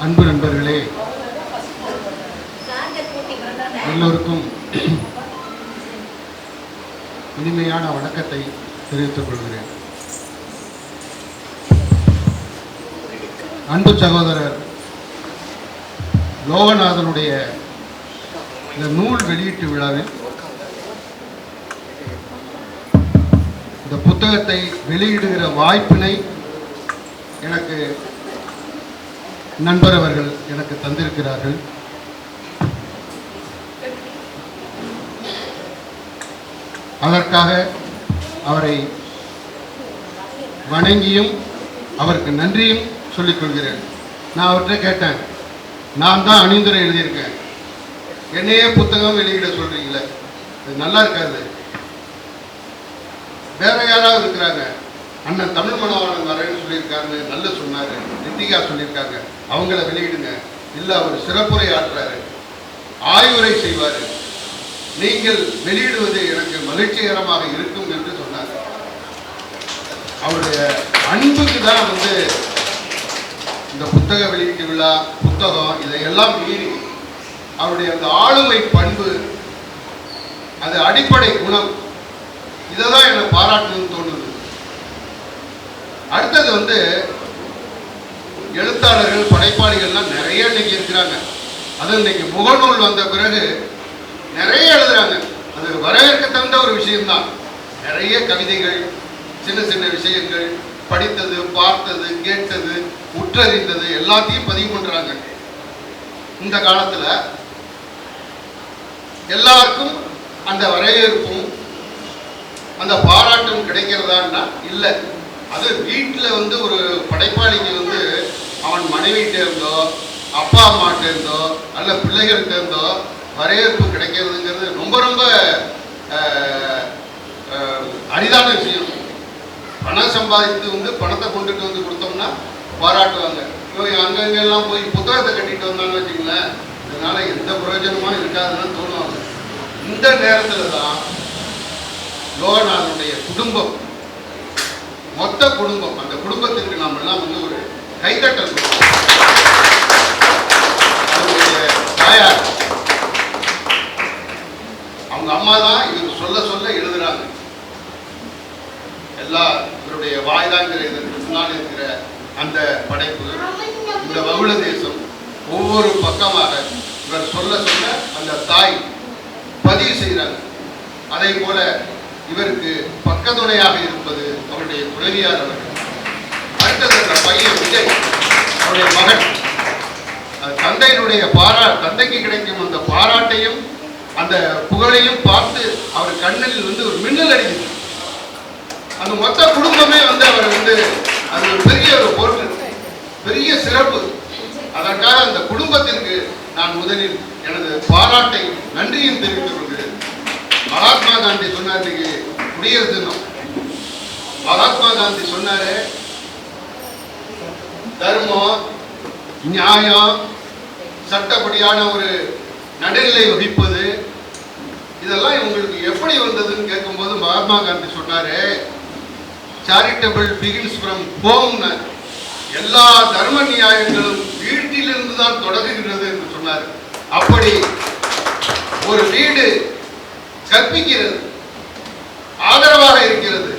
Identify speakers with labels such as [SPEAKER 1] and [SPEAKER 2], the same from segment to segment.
[SPEAKER 1] அன்பு நண்பர்களே எல்லோருக்கும் இனிமையான வணக்கத்தை தெரிவித்துக் கொள்கிறேன். அன்பு சகோதரர் லோகநாதனுடைய இந்த நூல் வெளியீட்டு விழாவில் இந்த புத்தகத்தை வெளியிடுகிற வாய்ப்பினை எனக்கு நண்பர் அவர்கள் எனக்கு தந்திருக்கிறார்கள். அதற்காக அவரை வணங்கியும் அவருக்கு நன்றியும் சொல்லிக் கொள்கிறேன். நான் அவர்கிட்ட கேட்டேன் நான் தான் அணிந்துரை எழுதியிருக்கேன். என்னையே புத்தகம் வெளியிட சொல்றீங்களே. இது நல்லா இருக்காது. வேற யாராவது இருக்கிறாங்க? அண்ணன் தமிழ் மனவாளன் வரேன்னு சொல்லியிருக்காரு நல்ல சொன்னாரு. ரித்திகா சொல்லியிருக்காங்க. அவங்கள வெளியிடுங்க. இல்ல அவர் சிறப்புரை ஆற்றாரு ஆய்வுரை செய்வாரு. நீங்கள் வெளியிடுவது எனக்கு மகிழ்ச்சிகரமாக இருக்கும் என்று சொன்னார் அவருடைய அன்புக்கு தான் வந்து இந்த புத்தக வெளியீட்டு விழா புத்தகம் இதையெல்லாம் மீறி அவருடைய அந்த ஆளுமை பண்பு அது அடிப்படை குணம் இதை தான் எனக்கு பாராட்டணும்னு தோணுது. அடுத்தது வந்து எழுத்தாளர்கள் படைப்பாளிகள்லாம் நிறைய இன்னைக்கு இருக்கிறாங்க. அது இன்னைக்கு முகநூல் வந்த பிறகு நிறைய எழுதுறாங்க. அது வரவேற்க தகுந்த ஒரு விஷயம்தான். நிறைய கவிதைகள் சின்ன சின்ன விஷயங்கள் படித்தது பார்த்தது கேட்டது உற்றறிந்தது எல்லாத்தையும் பதிவு பண்றாங்க. இந்த காலத்துல எல்லாருக்கும் அந்த வரவேற்பும் அந்த பாராட்டும் கிடைக்கிறதான்னா இல்லை. அது வீட்டில் வந்து ஒரு படைப்பாளிக்கு வந்து அவன் மனைவிகிட்ட இருந்தோ அப்பா அம்மாட்ட இருந்தோ அல்ல பிள்ளைகள்கிட்ட இருந்தோ வரவேற்பு கிடைக்கிறதுங்கிறது ரொம்ப ரொம்ப அரிதான விஷயம். பணம் சம்பாதித்து வந்து பணத்தை கொண்டுட்டு வந்து கொடுத்தோம்னா பாராட்டுவாங்க. இவன் அங்கங்கெல்லாம் போய் புத்தகத்தை கட்டிட்டு வந்தான்னு வச்சுங்களேன் இதனால எந்த பிரயோஜனமும் இருக்காதுன்னு தோணுவாங்க இந்த நேரத்தில் தான் லோகநாதனுடைய குடும்பம் மொத்த குடும்பம் அந்த குடும்பத்திற்கு நாம் எல்லாம் வந்து ஒரு கைதட்டல். அவருடைய தாயார். அவங்க அம்மா தான் இவர் சொல்ல சொல்ல எழுதுறாங்க. எல்லா இவருடைய வாய்தாங்கிற இதற்கு முன்னால் இருக்கிற அந்த படைப்பு இந்த வகுள தேசம் ஒவ்வொரு பக்கமாக இவர் சொல்ல சொல்ல அந்த தாய் பதிவு செய்கிறாங்க. அதே போல இவருக்கு பக்கத்துணையாக இருப்பது அவருடைய துணைவியார் அவர்கள். அடுத்தது அந்த பையன் விஜய். அவருடைய மகன். தந்தையினுடைய பாரா தந்தைக்கு கிடைக்கும் அந்த பாராட்டையும் அந்த புகழையும் பார்த்து அவர் கண்ணில் வந்து ஒரு மின்னல் அடிக்குது. அந்த மொத்த குடும்பமே வந்து அவர் வந்து அது ஒரு பெரிய ஒரு பொருள் பெரிய சிறப்பு. அதற்காக அந்த குடும்பத்திற்கு நான் முதலில் எனது பாராட்டை நன்றியும் தெரிவித்துக் கொள்கிறேன் மகாத்மா காந்தி சொன்னார் இன்னைக்கு குடியரசு தினம். மகாத்மா காந்தி சொன்னாரு தர்மம் நியாயம் சட்டப்படியான ஒரு நடுநிலை வகிப்பது இதெல்லாம் இவங்களுக்கு எப்படி வந்ததுன்னு கேட்கும்போது மகாத்மா காந்தி சொன்னாரு சேரிட்டபிள் பிகின்ஸ் ஃப்ரம் ஹோம்னு எல்லா தர்ம நியாயங்களும் வீட்டிலிருந்து தான் தொடங்குகிறது என்று சொன்னார். அப்படி ஒரு வீடு கற்பிக்கிறது ஆதரவாக இருக்கிறது.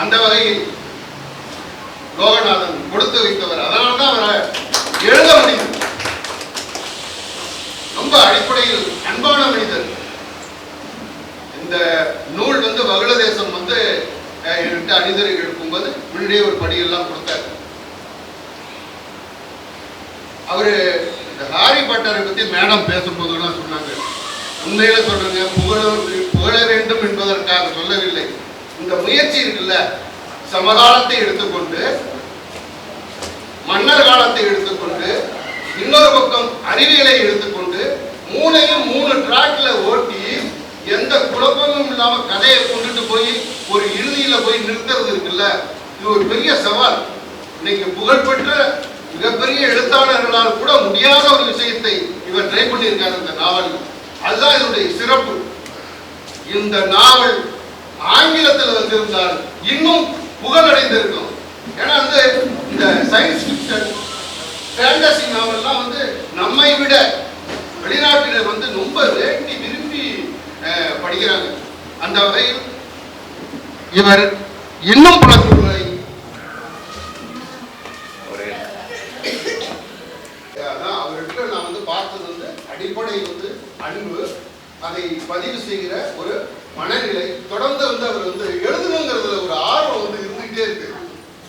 [SPEAKER 1] அந்த வகையில் லோகநாதன் கொடுத்து வைத்தவர் அதனால தான் அவரை எழுத முடியும் ரொம்ப அடிப்படையில் அன்பான மனிதர். இந்த நூல் வந்து வகுளதேசம் வந்து என்கிட்ட அணிதரை எடுக்கும்போது முன்னாடியே ஒரு படியெல்லாம் கொடுத்தார். அவரு இந்த ஹாரி பட்டரை பத்தி மேடம் பேசும்போதெல்லாம் சொன்னாங்க. உண்மையில சொல்றேங்க புகழ புகழ வேண்டும் என்பதற்காக சொல்லவில்லை. இந்த முயற்சி இருக்குல்ல சமகாலத்தை எடுத்துக்கொண்டு மன்னர் காலத்தை எடுத்துக்கொண்டு இன்னொரு பக்கம் அறிவியலை எடுத்துக்கொண்டு மூணையும் மூணு டிராக்ல ஓட்டி எந்த குழப்பமும் இல்லாம கதையை கொண்டுட்டு போய் ஒரு இறுதியில போய் நிறுத்துறது இருக்குல்ல? இது ஒரு பெரிய சவால். இன்னைக்கு புகழ்பெற்ற மிகப்பெரிய எழுத்தாளர்களால் கூட முடியாத ஒரு விஷயத்தை இவர் ட்ரை பண்ணியிருக்காரு இந்த நாவல். அதுதான் இதனுடைய சிறப்பு. இந்த நாவல் ஆங்கிலத்தில் வந்திருந்தால் இன்னும் புகழடைந்திருக்கும். ஏன்னா வந்து இந்த சயின்ஸ் ஃபிக்ஷன் ஃபேண்டசி நாவல்லாம் வந்து நம்மை விட வெளிநாட்டினர் வந்து ரொம்ப வேண்டி விரும்பி அஹ், படிக்கிறாங்க. அந்த வகையில் இவர் இன்னும் பல நூல்களை அதான் அவர்கிட்ட நான் வந்து பார்த்தது வந்து அடிப்படை வந்து அன்பு அதை பதிவு செய்கிற ஒரு மனநிலை தொடர்ந்து வந்து அவர் வந்து எழுதணுங்கிறதுல ஒரு ஆர்வம் வந்து இருந்துகிட்டே இருக்கு.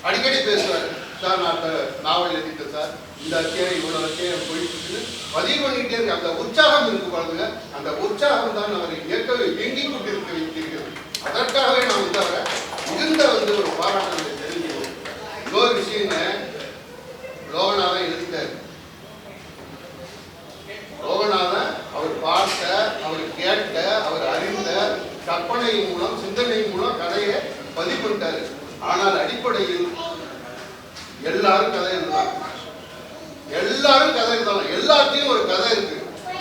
[SPEAKER 1] அடிக்கடி பேசுவார். சார் நான் நாவல் எழுதிட்டேன் சார். இந்த அத்தியாயம் இவ்வளோ அத்தியாயம் போயிட்டு பதிவு பண்ணிக்கிட்டே இருக்கு அந்த உற்சாகம் இருக்கு பாருங்க. அந்த உற்சாகம் தான் அவரை இயக்க இயங்கிக் கொண்டிருக்க வைத்திருக்கிறது. அதற்காகவே நான் வந்து அவரை மிகுந்த வந்து ஒரு பாராட்டுகளை தெரிஞ்சுக்கணும் இன்னொரு விஷயங்க லோகநாதன் எழுதிட்டாரு. லோகநாதன் அவர் பார்த்த அவர் கேட்ட அவர் அறிந்த கற்பனை மூலம் சிந்தனை மூலம் கதையை பதிவு பண்ணிட்டாரு. ஆனால் அடிப்படையில் எல்லாரும் கதை எழுதலாம் எல்லாரும் கதை எழுதலாம் எல்லாத்தையும் ஒரு கதை இருக்கு.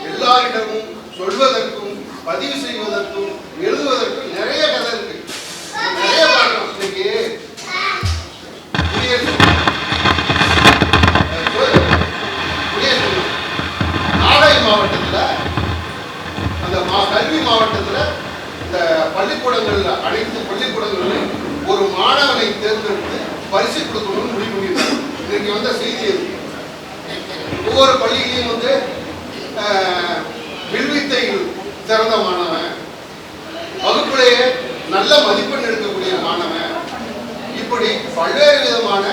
[SPEAKER 1] எல்லாரிடமும் சொல்வதற்கும் பதிவு செய்வதற்கும் எழுதுவதற்கும் நிறைய கதை இருக்கு. நிறைய பார்க்கணும் இன்னைக்கு. நாகை மாவட்டத்தில் அந்த மா கல்வி மாவட்டத்தில் இந்த பள்ளிக்கூடங்கள்ல அனைத்து பள்ளிக்கூடங்களிலும் ஒரு மாணவனை தேர்ந்தெடுத்து பரிசு கொடுக்கணும்னு முடிவு பண்ணியிருக்காங்க இன்னைக்கு வந்த செய்தி ஒவ்வொரு பள்ளியிலையும் வந்து ஆஹ், வில்வித்தையில் சிறந்த மாணவன் வகுப்பிலேயே நல்ல மதிப்பெண் எடுக்கக்கூடிய மாணவன் இப்படி பல்வேறு விதமான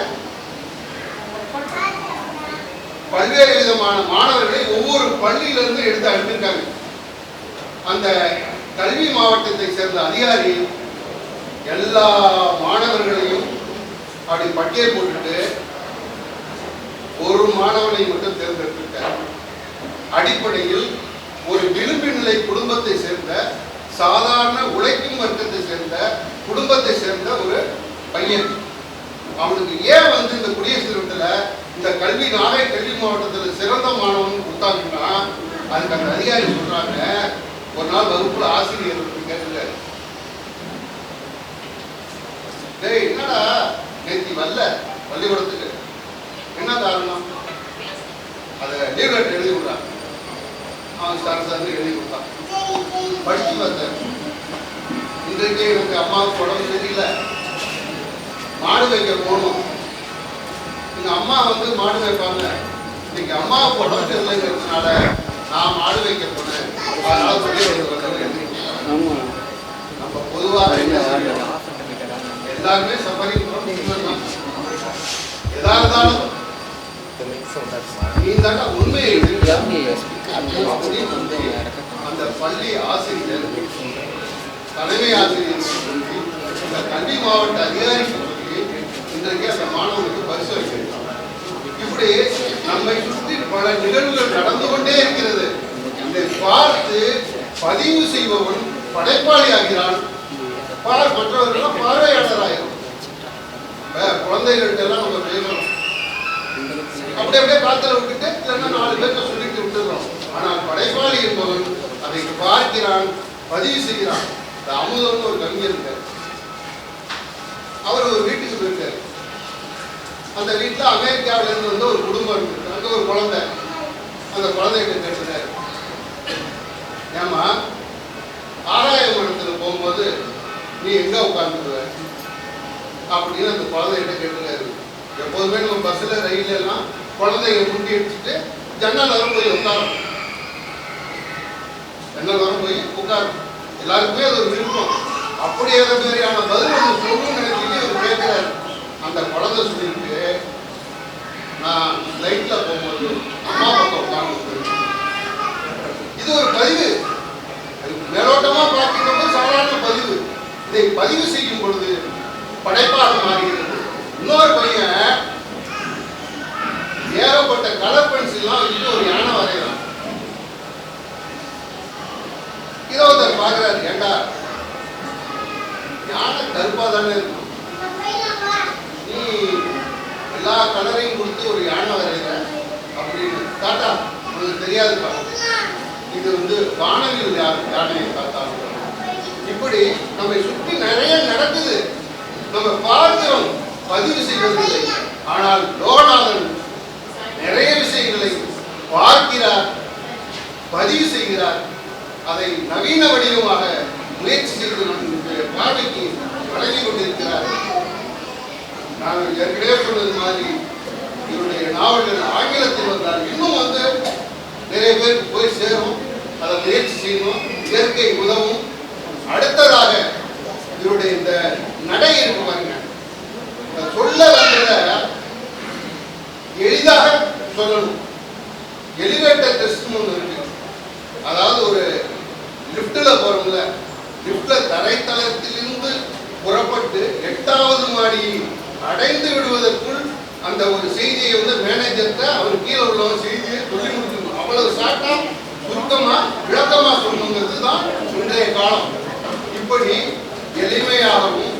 [SPEAKER 1] பல்வேறு விதமான மாணவர்களை ஒவ்வொரு பள்ளியிலிருந்து எடுத்து அனுப்பியிருக்காங்க. அந்த கல்வி மாவட்டத்தை சேர்ந்த அதிகாரி எல்லா மாணவர்களையும் அப்படி பட்டியல் போட்டுட்டு ஒரு மாணவனை மட்டும் தேர்ந்தெடுத்துட்டார் அடிப்படையில் ஒரு விளிம்பு நிலை குடும்பத்தை சேர்ந்த சாதாரண உழைக்கும் வர்க்கத்தை சேர்ந்த குடும்பத்தை சேர்ந்த ஒரு பையன். அவனுக்கு ஏன் வந்து இந்த குடியரசு தினத்துல இந்த கல்வி நாகை கல்வி மாவட்டத்தில் சிறந்த மாணவன் கொடுத்தாங்கன்னா அதுக்கு அந்த அதிகாரி சொல்றாங்க ஒரு நாள் வகுப்புல ஆசிரியர் வந்து என்னடா? வரல பள்ளிக்கூடத்துக்கு. என்ன காரணம்? அதை லீவ் லெட்டர் எழுதி விடுறான் அவன் சார் சார் எழுதி கொடுத்தான். படிச்சு பார்த்தேன் இன்றைக்கு எனக்கு அம்மாவுக்கு உடம்பு சரியில்லை. மாடு வைக்க போகணும். எங்க அம்மா வந்து மாடு வைப்பாங்க இன்னைக்கு அம்மாவுக்கு உடம்பு சரியில்லைங்கிறதுனால நான் மாடு வைக்க போனேன். அதனால சொல்லி வந்து நம்ம பொதுவாக? எல்லாருமே சஃபரிங் எதா இருந்தாலும் நீ தாண்டா உண்மையை எழுதுங்க. அப்படின்னு சொல்லி அந்த பள்ளி ஆசிரியர் தலைமை ஆசிரியர் சொல்லி இந்த கல்வி மாவட்ட அதிகாரிக்கு சொல்லி இன்றைக்கு அந்த மாணவனுக்கு பரிசு வைக்கிறாங்க இப்படி நம்மை சுற்றி பல நிகழ்வுகள் நடந்து கொண்டே இருக்கிறது. இதை பார்த்து பதிவு செய்பவன் படைப்பாளி ஆகிறான். பார் மற்றவர்கள் பார்வையாளராயிரும் இப்ப எல்லாம் நம்ம பேசணும் அப்படி அப்படியே காத்துல விட்டுட்டு இல்லைன்னா நாலு பேர்த்த சொல்லிட்டு விட்டுறோம் ஆனால் படைப்பாளி என்பவன் அதை பார்க்கிறான் பதிவு செய்கிறான். இந்த அமுதம்னு ஒரு கவிஞர் இருக்கார். அவர் ஒரு வீட்டுக்கு போயிருக்காரு. அந்த வீட்டுல அமெரிக்காவில இருந்து வந்து ஒரு குடும்பம் இருக்கு அங்க ஒரு குழந்தை. அந்த குழந்தைகிட்ட கேட்டுறாரு ஏமா ஆராயம் இடத்துல போகும்போது நீ எங்க உட்கார்ந்துருவ? அப்படின்னு அந்த குழந்தைகிட்ட கேட்டுறாரு எப்போதுமே நம்ம பஸ்ல ரயில்ல எல்லாம் குழந்தைங்க முண்டி அடிச்சுட்டு ஜன்னல் வரும் போய் உட்காரும் ஜன்னல் வரும் போய் உட்காரும் எல்லாருக்குமே அது ஒரு விருப்பம். அப்படி ஏதோ மாதிரியான பதில் ஒன்று சொல்லணும்னு நினைச்சிட்டு அவர் கேட்கிறாரு அந்த குழந்தை சொல்லிட்டு நான் லைட்ல போகும்போது அம்மா பக்கம் உட்கார்ந்து இது ஒரு பதிவு. அதுக்கு மேலோட்டமா பார்க்கின்ற சாதாரண பதிவு. இதை பதிவு செய்யும் பொழுது படைப்பாக மாறுகிறது. இன்னொரு பையன் ஏகப்பட்ட கலர் பென்சில்லாம் வச்சுட்டு ஒரு யானை வரைகிறான் இதை ஒருத்தர் பார்க்குறாரு ஏண்டா? யானை கருப்பாக தானே இருக்கும். நீ எல்லா கலரையும் கொடுத்து ஒரு யானை வரைகிற அப்படின்னு தாத்தா உங்களுக்கு தெரியாதுப்பா. இது வந்து வானவில் யானையை தாத்தா இப்படி நம்மை சுற்றி நிறைய நடக்குது. நம்ம பார்க்கிறோம் பதிவு செய்வதில்லை. ஆனால் லோகநாதன் நிறைய விஷயங்களை பார்க்கிறார் பதிவு செய்கிறார். அதை நவீன வடிவமாக முயற்சி செய்து பார்வைக்கு வழங்கி கொண்டிருக்கிறார். நாங்கள் ஏற்கனவே சொன்னது மாதிரி இவருடைய நாவல்கள் ஆங்கிலத்தில் வந்தால் இன்னும் வந்து நிறைய பேருக்கு போய் சேரும். அதை முயற்சி செய்யணும். இயற்கை உதவும். அடுத்ததாக இவருடைய இந்த நடை இருக்கு பாருங்க. சொல்ல வந்ததை எளிதாக சொல்லணும் எலிவேட்டர் டெஸ்ட்னு ஒன்று இருக்கு. அதாவது ஒரு லிஃப்ட்ல போகிறோம்ல லிஃப்ட்ல தரைத்தளத்திலிருந்து புறப்பட்டு எட்டாவது மாடியை அடைந்து விடுவதற்குள் அந்த ஒரு செய்தியை வந்து மேனேஜர்கிட்ட அவர் கீழே உள்ளவங்க செய்தியை சொல்லி முடிக்கணும் அவ்வளவு ஷார்ட்டா சுருக்கமா விளக்கமா சொல்லணுங்கிறது தான் இன்றைய காலம். இப்படி எளிமையாகவும்